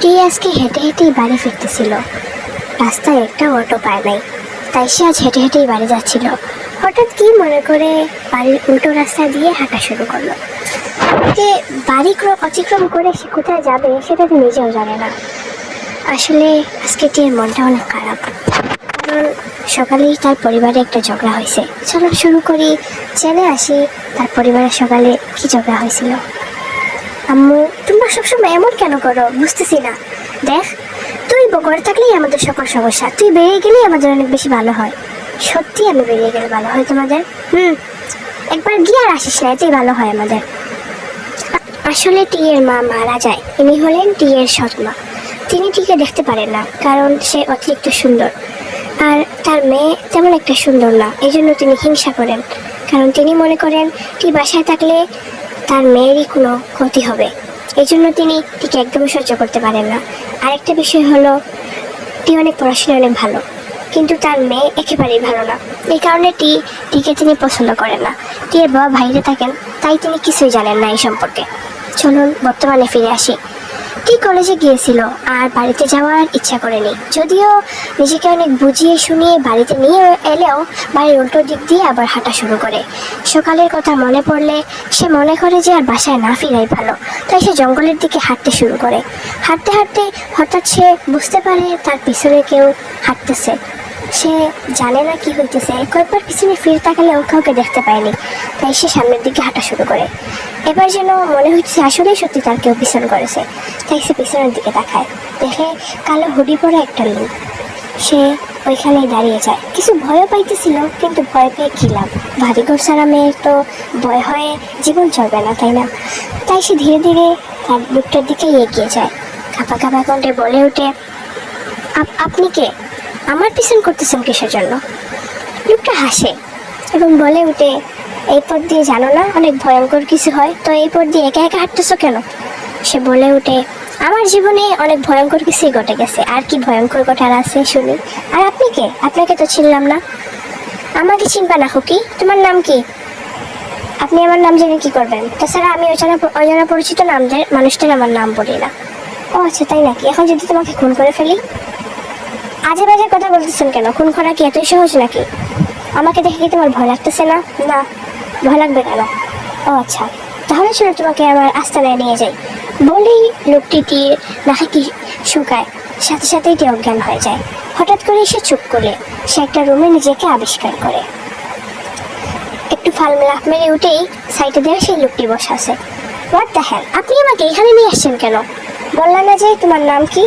টিয়া আজকে হেঁটে হেঁটেই বাড়ি ফিরতেছিল। রাস্তায় একটা অটো পায় নাই, তাই সে আজ হেঁটে হেঁটেই বাড়ি যাচ্ছিল। হঠাৎ কি মনে করে বাড়ির উল্টো রাস্তা দিয়ে হাঁটা শুরু করল। যে বাড়ি ক্র- অতিক্রম করে সে কোথায় যাবে সেটা তো নিজেও জানে না। আসলে আজকে টিয়ের মনটা অনেক খারাপ। কারণ সকালেই তার পরিবারে একটা ঝগড়া হয়েছে। চলো শুরু করি, জেনে আসি তার পরিবারের সকালে কি ঝগড়া হয়েছিল। আম্মু, তোমরা সবসময় এমন কেন করো? বুঝতেছি না। দেখ, তুই ঘরে থাকলেই আমাদের সকল সমস্যা। তুই বেরিয়ে গেলেই আমাদের অনেক বেশি ভালো হয়। সত্যি আমি বেরিয়ে গেলে ভালো হয় তোমাদের? হুম। একবার গিয়ে আর আসিস না, এতেই ভালো হয় আমাদের। আসলে টিয়ের মা মারা যায়। ইনি হলেন টিয়ের সৎ মা তিনি টিকে দেখতে পারেন না, কারণ সে অতিরিক্ত সুন্দর। আর তার মেয়ে তেমন একটা সুন্দর না এই জন্য তিনি হিংসা করেন। কারণ তিনি মনে করেন, টি বাসায় থাকলে তার মেয়েরই কোনো ক্ষতি হবে। এই জন্য তিনি টিকে একদমই সহ্য করতে পারেন না। আরেকটা বিষয় হলো, টি অনেক পড়াশোনা অনেক ভালো, কিন্তু তার মেয়ে একেবারেই ভালো না। এই কারণে টি, টিকে তিনি পছন্দ করেন না। টিয়ের বাবা বাইরে থাকেন, তাই তিনি কিছুই জানেন না এই সম্পর্কে। চলুন, বর্তমানে ফিরে আসি। টি কলেজে গিয়েছিল, আর বাড়িতে যাওয়ার ইচ্ছা করেনি। যদিও নিজেকে অনেক বুঝিয়ে শুনিয়ে বাড়িতে নিয়ে এলেও বাড়ির উল্টো দিক দিয়ে আবার হাঁটা শুরু করে। সকালের কথা মনে পড়লে সে মনে করে যে আর বাসায় না ফিরাই ভালো, তাই সে জঙ্গলের দিকে হাঁটতে শুরু করে। হাঁটতে হাঁটতে হঠাৎ সে বুঝতে পারে তার পিছনে কেউ হাঁটতেছে। সে জানে না কি হইতেছে। কয়েকবার পিছনে ফিরে তাকালেও কাউকে দেখতে পায়নি। তাই সে সামনের দিকে হাঁটা শুরু করে। এবার যেন মনে হচ্ছে আসলেই সত্যি তার কেউ পিছন করেছে। তাই সে পিছনের দিকে তাকায়। দেখে কালো হুডি পরে একটা লোক। সে ওইখানেই দাঁড়িয়ে যায়। কিছু ভয়ও পাইতেছিল, কিন্তু ভয় পেয়ে কি লাভ? ভারী মেয়ের তো ভয় হয়ে জীবন চলবে না, তাই না? তাই সে ধীরে ধীরে তার লোকটার দিকে এগিয়ে যায়। কাপা কাপা কণ্ঠে বলে ওঠে, "আপ- আপনি কে? আমার পিছন করতেছেন কিসের জন্য? লোকটা হাসে এবং বলে উঠে, এই পথ দিয়ে জানো না, অনেক ভয়ঙ্কর কিছু হয়, তো এই পথ দিয়ে একা একা হাঁটতেছো কেন? সে বলে উঠে, আমার জীবনে অনেক ভয়ঙ্কর কিছুই ঘটে গেছে, আর কি ভয়ঙ্কর ঘটার আছে শুনি। আর আপনি কে? আপনাকে তো চিনলাম না। আমাকে চিনবা না খুকি তোমার নাম কি? আপনি আমার নাম জেনে কি করবেন? তাছাড়া আমি অজানা অজানা পরিচিত নামদের, মানুষদের আমার নাম বলি না। ও আচ্ছা তাই নাকি? এখন যদি তোমাকে খুন করে ফেলি? আজে বাজে কথা বলতেছেন কেন? খুন করা কি এতই সহজ নাকি? আমাকে দেখে কি তোমার ভয় লাগতেছে না? না, ভয় লাগবে কেন? ও আচ্ছা তাহলে চলো তোমাকে আমার আস্তানায় নিয়ে যাই। বলেই লোকটি টিয়ে নাকি শুকায়, সাথে সাথেই টি অজ্ঞান হয়ে যায়। হঠাৎ করে সে চুপ করে, সে একটা রুমে নিজেকে আবিষ্কার করে। একটু ফাল লাফ মেরে উঠেই সাইডে দিয়ে সেই লোকটি বসে আছে। হোয়াট দ্য হ্যাল আপনি আমাকে এখানে নিয়ে আসছেন কেন? বললাম না যে তোমার নাম কি?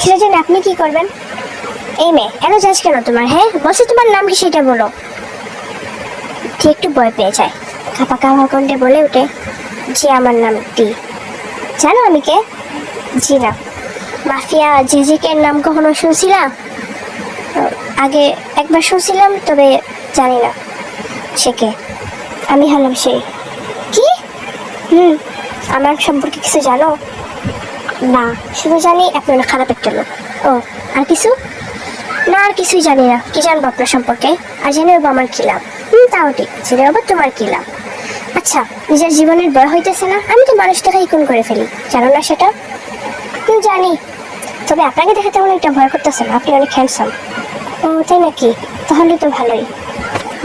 সেটা জন্য আপনি কি করবেন? এই মেয়ে, এত যাস কেন তোমার হ্যাঁ? বলছি তোমার নাম কি সেটা বলো। টি একটু ভয় পেয়ে যায়। কাপা কাপা কণ্ঠে বলে ওঠে জি আমার নাম টি। জানো আমি কে? জি না মাফিয়া জেজিকের নাম কখনো শুনছিলাম? আগে একবার শুনছিলাম, তবে জানি না সে কে। আমি হলাম সেই কি? হুম, আমার সম্পর্কে কিছু জানো? না, শুধু জানি আপনার খারাপ একটা লোক। ও, আর কিছু? না, আর কিছুই জানি না। কি জানব আপনার সম্পর্কে? আর জেনেও বা আমার কি লাভ? হুম, তাও ঠিক। জেনেও বা তোমার কি লাভ? আচ্ছা নিজের জীবনের বড় হইতেছে না? আমি তো মানুষ দেখাই খুন করে ফেলি। জানো না সেটা? হুম, জানি। তবে আপনাকে দেখে তেমন একটা ভয় করতেছে না। আপনি অনেক হ্যান্ডসাম ও, তাই নাকি? তাহলে তো ভালোই।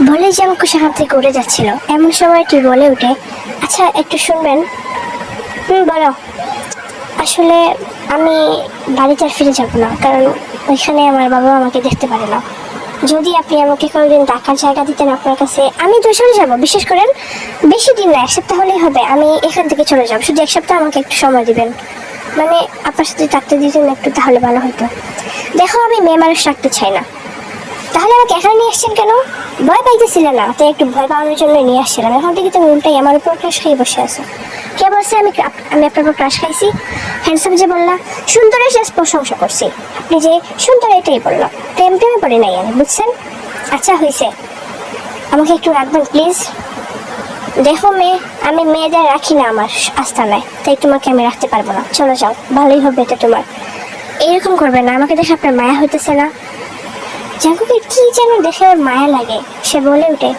বলে যে আমাকে সেখান থেকে উড়ে যাচ্ছিল। এমন সময় কি বলে উঠে আচ্ছা একটু শুনবেন? হুম, বলো। আসলে আমি বাড়িতে আর ফিরে যাব না, কারণ ওইখানে আমার বাবা আমাকে দেখতে পারে না। যদি আপনি আমাকে কোনোদিন টাকার জায়গা দিতেন আপনার কাছে, আমি তো চলে যাব। বিশেষ করেন, বেশি দিন না, এক সপ্তাহ হলেই হবে, আমি এখান থেকে চলে যাব। শুধু এক সপ্তাহ আমাকে একটু সময় দিবেন। মানে আপনার সাথে থাকতে দিতেন একটু, তাহলে ভালো হতো। দেখো, আমি মেয়ে মানুষ রাখতে চাই না। তাহলে আমাকে এখানে নিয়ে আসছেন কেন? ভয় পাইতেছিলে না, তাই একটু ভয় পাওয়ানোর জন্য নিয়ে আসছিলাম। এখন থেকে তুমি উল্টাই আমার উপর খেয়ে বসে আছো। কে বলছে? আমি আমি আপনার উপর ক্রাশ খাইছি। হ্যান্ডসাম যে বললাম সুন্দরের শেষ প্রশংসা করছি। আপনি যে সুন্দর, এটাই বললাম প্রেম প্রেমে পড়ে নাই আমি, বুঝছেন? আচ্ছা হয়েছে আমাকে একটু রাখবেন প্লিজ দেখো মেয়ে, আমি মেয়েদের রাখি না আমার আস্তানায়, তাই তোমাকে আমি রাখতে পারব না। চলো যাও, ভালোই হবে এটা তোমার। এইরকম করবে না, আমাকে দেখে আপনার মায়া হইতেছে না। জাঙ্কুকের কি যেন দেখে ওর মায়া লাগে, সে বলে উঠে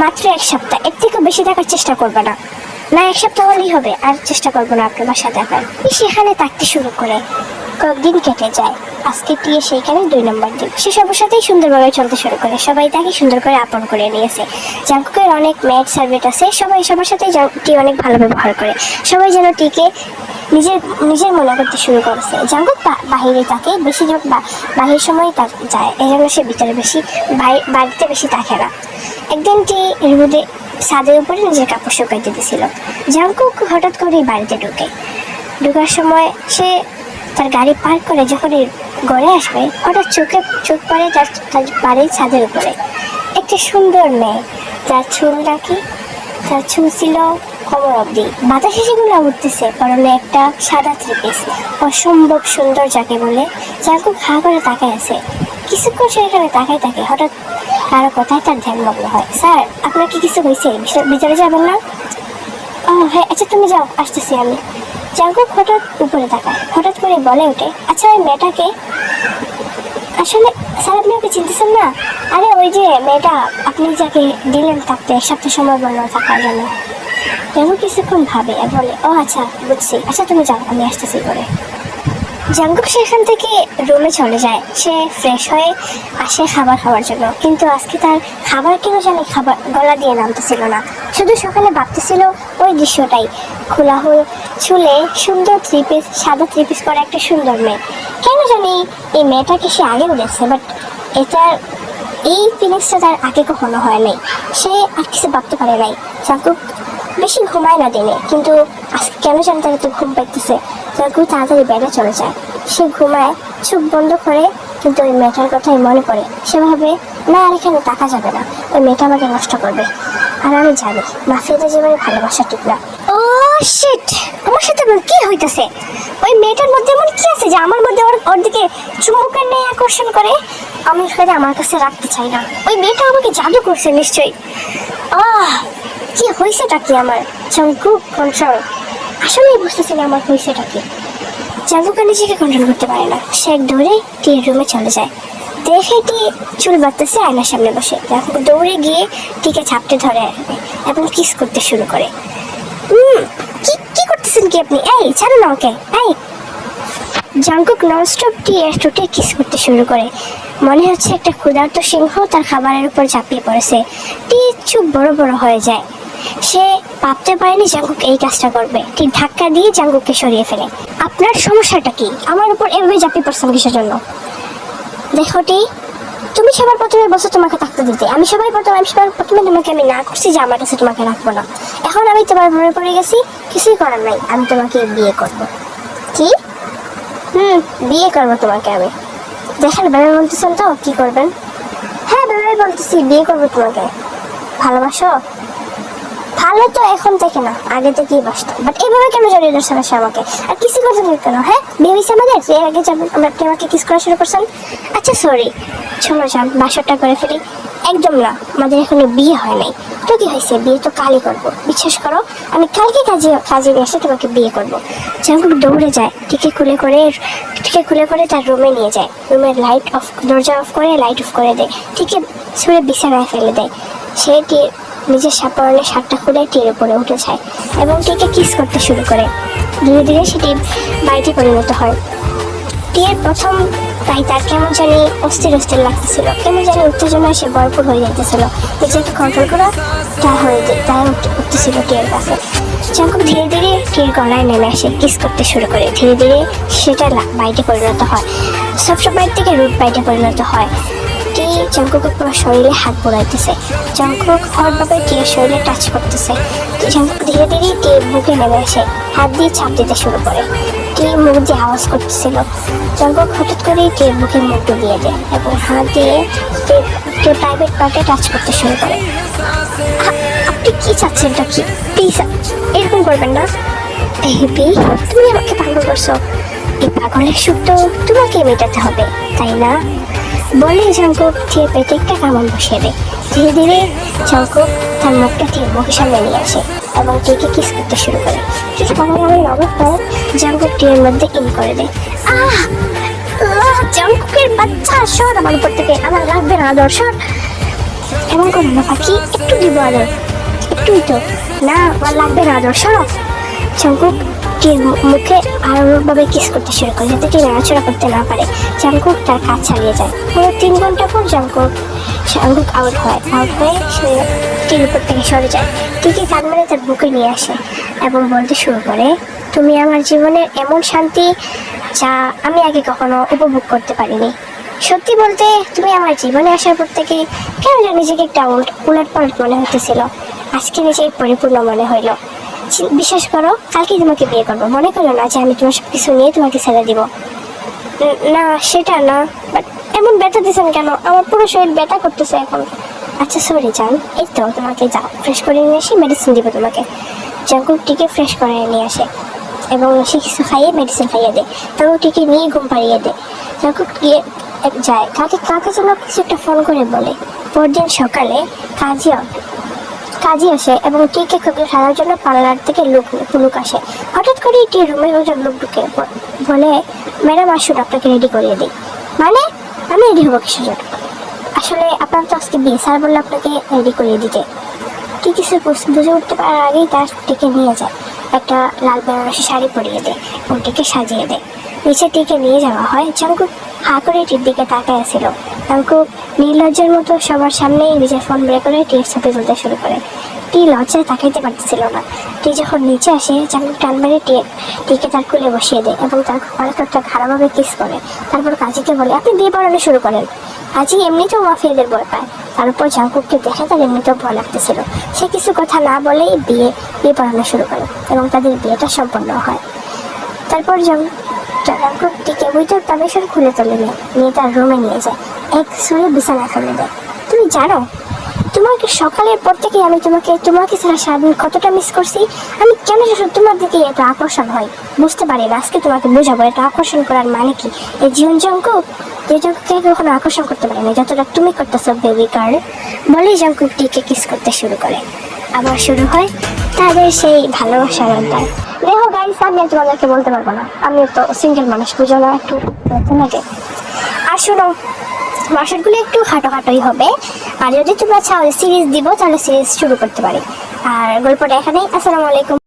মাত্র এক সপ্তাহ, এর থেকে বেশি থাকার চেষ্টা করবে না। না, এক সপ্তাহ হলেই হবে। আর চেষ্টা করব না আপনার বাসা দেখার। সেখানে থাকতে শুরু করে কয়েকদিন কেটে যায়। আজকে টিয়ে সেইখানে দুই নম্বর দিন। সে সবার সাথেই সুন্দরভাবে চলতে শুরু করে। সবাই তাকে সুন্দর করে আপন করে নিয়েছে। জাঙ্কুকের অনেক ম্যাট সার্ভেট আছে। সবাই সবার সাথেই জাং- টি অনেক ভালো ব্যবহার করে। সবাই যেন টিকে নিজের নিজের মনে করতে শুরু করেছে। জাঙ্কুক বাহিরে থাকে। বেশিরভাগ বাহির সময় তা যায়। এই জন্য সে ভিতরে বেশি বাড়িতে বেশি থাকে না। একদিন টি রোদে ছাদের উপরে নিজের কাপড় শুকাইতে দিছিল। জাঙ্কুক হঠাৎ করেই বাড়িতে ঢুকে। ঢোকার সময় সে তার গাড়ি পার্ক করে যখন গড়ে আসবে, হঠাৎ চোখে চোখ পড়ে তার তার বাড়ির ছাদের উপরে। একটি সুন্দর মেয়ে, যার চুল নাকি, তার চুল ছিল কোমর অব্দি বাতাসে সেগুলো উঠতেছে, পরনে একটা সাদা থ্রি অসম্ভব সুন্দর যাকে বলে। যাকে খা করে তাকায় আছে। কিছুক্ষণ সে এখানে তাকায় থাকে, হঠাৎ কারও কথায় তার ধ্যান মগ্ন হয়। স্যার, আপনার কি কিছু হয়েছে? ভিতরে যাবেন না? ও হ্যাঁ আচ্ছা তুমি যাও, আসতেছি আমি। জাঙ্কুক হঠাৎ উপরে তাকায়, হঠাৎ করে বলে ওঠে আচ্ছা ওই মেয়েটাকে আসলে স্যার, আপনি ওকে চিনতেছেন না? আরে, ওই যে মেয়েটা, আপনি যাকে দিলেন থাকতে এক সপ্তাহ সময় বলল থাকার জন্য। কেন কিছুক্ষণ ভাবে, বলে, ও আচ্ছা বুঝছি। আচ্ছা তুমি যাও, আমি আসতেছি করে জাঙ্কুক সেখান থেকে রুমে চলে যায়। সে ফ্রেশ হয়ে আসে খাবার খাওয়ার জন্য। কিন্তু আজকে তার খাবার কেন জানি খাবার, গলা দিয়ে নামতেছিল না। শুধু সকালে ভাবতেছিল ওই দৃশ্যটাই। খোলা হল চুলে সুন্দর থ্রি পিস সাদা থ্রি পিস পরে একটা সুন্দর মেয়ে। কেন জানি এই মেয়েটাকে সে আগেও দেখছে বাট এটার এই ফিলিংসটা তার আগে কখনো হয় নাই। সে আর কিছু ভাবতে পারে নাই। জাঙ্কুক বেশি ঘুমায় না দিনে, কিন্তু আজকে কেন জানি তার এত ঘুম পাইতেছে। তার খুব তাড়াতাড়ি বেডে চলে যায়। সে ঘুমায়, চোখ বন্ধ করে, কিন্তু ওই মেয়েটার কথাই মনে পড়ে। সে ভাবে, না, আর এখানে টাকা যাবে না। ওই মেয়েটা আমাকে নষ্ট করবে। আর আমি জানি, মাফিয়াদের জীবনে ভালোবাসা ঠিক না। ও শিট আমার সাথে কি হইতাছে? ওই মেয়েটার মধ্যে এমন কি আছে যে আমার মধ্যে ওর ওর দিকে চুম্বকের নেই আকর্ষণ করে? আমি সেটা আমার কাছে রাখতে চাই না। ওই মেয়েটা আমাকে জাদু করছে নিশ্চয়ই। আহ! কি হয়েছেটা কি আমার? চঙ্কুক কন্ট্রোল আসলেই বুঝতেছি না আমার হয়েছেটা কি। জাঙ্কুকা নিজেকে কন্ট্রোল করতে পারে না। সে এক দৌড়ে টির রুমে চলে যায়। দেখে টি চুল বাঁধতেছে, আয়নার সামনে বসে। দৌড়ে গিয়ে টিকে ছাপটে ধরে এবং কিস করতে শুরু করে। হুম কি কি করতেছেন কি আপনি? এই, ছাড়ুন আমাকে। এই। জাঙ্কুক ননস্টপ টি এর ঠোঁটে কিস করতে শুরু করে। মনে হচ্ছে একটা ক্ষুধার্ত সিংহ তার খাবারের উপর ঝাঁপিয়ে পড়েছে। টি চুপ বড় বড় হয়ে যায়। সে ভাবতে পারেনি জাঙ্কুক এই কাজটা করবে। ঠিক ধাক্কা দিয়ে জাঙ্কুককে সরিয়ে ফেলে। আপনার সমস্যাটা কি? আমার উপর এভাবে ঝাঁপিয়ে পড়ছেন কিসের জন্য? দেখো টি তুমি সবার প্রথমে বসে তোমাকে থাকতে দিতে। আমি সবাই প্রথমে, আমি সবার প্রথমে তোমাকে, আমি না করছি যে আমার কাছে তোমাকে রাখব না। এখন আমি তোমার মনে পড়ে গেছি, কিছুই করার নাই। আমি তোমাকে বিয়ে করব। কি? হুম, বিয়ে করব তোমাকে আমি। দেখেন ভেবে বলতেছেন তো, কি করবেন? হ্যাঁ ভেবে বলতেছি, বিয়ে করব তোমাকে। ভালোবাসো? ভালো তো এখন থেকে না, আগে থেকেই বাসতো বাট এইভাবে কেন জড়িয়ে ধরছেন আসে আমাকে? আর কিছু করছেন কেন হ্যাঁ? বিয়ে হয়েছে আমাদের এর আগে যাবেন আপনি আমাকে কিস করা শুরু করছেন আচ্ছা সরি চলো যান বাসরটা করে ফেলি। একদম না, আমাদের এখনও বিয়ে হয় নাই। তো কি হয়েছে? বিয়ে তো কালই করব। বিশ্বাস করো, আমি কালকে কাজে কাজে এসে তোমাকে বিয়ে করব। জাঙ্কুক দৌড়ে যায়, টিকে খুলে করে টিকে খুলে করে তার রুমে নিয়ে যায়। রুমের লাইট অফ দরজা অফ করে লাইট অফ করে দেয়। টিকে ছুঁড়ে বিছানায় ফেলে দেয়। সে টি- নিজের সাপরণে শার্টটা খুলে টির উপরে উঠে যায় এবং টিকে কিস করতে শুরু করে। ধীরে ধীরে সেটি বাড়িতে পরিণত হয়। টিয়ের প্রথম তাই তার কেমন জানি অস্থির অস্থির লাগতেছিল। কেমন জানি উত্তেজনায় সে ভরপুর হয়ে যাইতেছিল। নিজেকে কন্ট্রোল করা তা হয়ে তাই উঠতেছিল টিয়ের কাছে। জাঙ্কুক ধীরে ধীরে টিয়ের গলায় নেমে আসে, কিস করতে শুরু করে। ধীরে ধীরে সেটা বাইটে পরিণত হয়। সবসময়ের থেকে রুট বাইটে পরিণত হয়। টি জাঙ্কুকের পুরো শরীরে হাত বোড়াইতেছে জাঙ্কুক হটভাবে টিয়ের শরীরে টাচ করতেছে? জাঙ্কুক ধীরে ধীরে টিয়ের বুকে নেমে আসে? হাত দিয়ে চাপ দিতে শুরু করে। টি মুখ দিয়ে আওয়াজ করতেছিল? জাঙ্কুক হঠাৎ করেই টিয়ের বুকে মুখ ডুবিয়ে দেয় এবং হাত দিয়ে টিয়ের প্রাইভেট পার্টে টাচ করতে শুরু করে। আপনি কি চাচ্ছেন কি? প্লিজ এরকম করবেন না। বেবি তুমি আমাকে পাগল করছ। এই পাগলের সুখ তো তোমাকে মেটাতে হবে, তাই না? বলে জাঙ্কুক টিয়ে পেটে একটা কামড় বসিয়ে দেয়। ধীরে ধীরে জাঙ্কুক তার মুখটা টিয়ের মুখের সামনে নিয়ে আসে এবং টিকে কিস করতে শুরু করে। কিস করার আমি নগদ পর জাঙ্কুক টিয়ের মধ্যে ইন করে দেয়, আহ! বাচ্চা, সর আমার উপর থেকে, আমার লাগবে না আদর, সর। এমন পাখি একটু দিব আদর একটুই তো, না, আমার লাগবে না আদর, সরো। মু- মুখে আরোভাবে কিস করতে শুরু করে, যাতে টি নাড়াচড়া করতে না পারে। জাঙ্কুক তার কাজ চালিয়ে যায়। পুরো তিন ঘণ্টা পর জাঙ্কুক জাঙ্কুক আউট হয়। আউট হয়ে সে টির উপর থেকে সরে যায়। টিকে কান মেরে তার বুকে নিয়ে আসে এবং বলতে শুরু করে, তুমি আমার জীবনের এমন শান্তি যা আমি আগে কখনো উপভোগ করতে পারিনি। সত্যি বলতে, তুমি আমার জীবনে আসার পর থেকে কেন নিজেকে একটা উল্ট পালট মনে হতেছিল। আজকে নিজেই পরিপূর্ণ মনে হইল। বিশ্বাস করো কালকে তোমাকে বিয়ে করব। মনে করো না যে আমি তোমার সব কিছু নিয়ে তোমাকে ছেড়ে দিব। না, সেটা না। বাট এমন ব্যথা দিচ্ছেন কেন? আমার পুরো শরীর ব্যথা করতেছে এখন। আচ্ছা সরি যান এই তো তোমাকে যাও ফ্রেশ করে নিয়ে আসি মেডিসিন দিব তোমাকে। জাঙ্কুক টিকে ফ্রেশ করে নিয়ে আসে। এবং সে কিছু খাইয়ে মেডিসিন খাইয়ে দেয় তারপর টিকে নিয়ে ঘুম পাড়িয়ে দেয় জাঙ্কুক গিয়ে যায়। কাকে কাকে যেন কিছু একটা ফোন করে বলে। পরদিন সকালে কাজে কাজে আসে এবং টিকে খুবই সারার জন্য পার্লার থেকে লোক লোক আসে। হঠাৎ করে টি রুমের একজন লোক ঢুকে বলে, ম্যাডাম, আসুন, আপনাকে রেডি করিয়ে দিই। মানে আমি রেডি হব কিসের জন্য? আসলে আপনার তো আজকে বিয়ে, স্যার বললে আপনাকে রেডি করিয়ে দিতে। কি কিছু বুঝ- উঠতে পারার আগেই তার টিকে নিয়ে যায়। একটা লাল বেনারসি শাড়ি পরিয়ে দেয় এবং টিকে সাজিয়ে দেয়। নিচে টিকে নিয়ে যাওয়া হয়। চাঙ্কু হা করে টির দিকে তাকায় আসছিল চাঙ্কু নির্লজ্জের মতো সবার সামনেই নিজের ফোন বের করে টির ছবি তুলতে শুরু করে। টি লজ্জায় তাকাইতে পারতেছিল না। টি যখন নিচে আসে চাঙ্কু টান মেরে টি টিকে তার কুলে বসিয়ে দেয় এবং তার কপালে খারাপভাবে কিস করে। তারপর কাজীকে বলে, আপনি বিয়ে পড়ানো শুরু করেন। কাজী এমনিতেও মাফিয়াদের ভয় পায়। তার উপর জাঙ্কুককে দেখে তার এমনিতেও ভয় লাগতেছিল। সে কিছু কথা না বলেই বিয়ে বিয়ে পড়ানো শুরু করে এবং তাদের বিয়েটা সম্পন্ন হয়। তারপর জাঙ্কুকটিকে উইটার পারমিশন খুলে তুলে নিয়ে নিয়ে তার রুমে নিয়ে যায়। এক সুরে বিছানা ফেলে দেয়। তুমি জানো, তোমাকে সকালের পর থেকে আমি তোমাকে তোমাকে ছাড়া সারাদিন কতটা মিস করছি? আমি কেন তোমার দিকে এত আকর্ষণ হয়? বুঝতে পারি না, আজকে তোমাকে বোঝাবো এটা আকর্ষণ করার মানে কি? এই জীবন জঙ্কুক যে জঙ্কুককে কখনো আকর্ষণ করতে পারে না, যতটা তুমি করতেছো বেবি গার্ল বলেই জঙ্কুকটিকে কিস করতে শুরু করে। আবার শুরু হয় তাদের সেই ভালোবাসার অধ্যায় গাইস আমি আর তোমাদেরকে বলতে পারব না। আমি তো সিঙ্গেল মানুষ, বুঝো না একটু? লাগে আর শোনো মার্শালগুলো একটু খাটো খাটোই হবে। আর যদি তোমরা চাও সিরিজ দিব, তাহলে সিরিজ শুরু করতে পারি। আর গল্পটা এখানেই। আসসালামু আলাইকুম।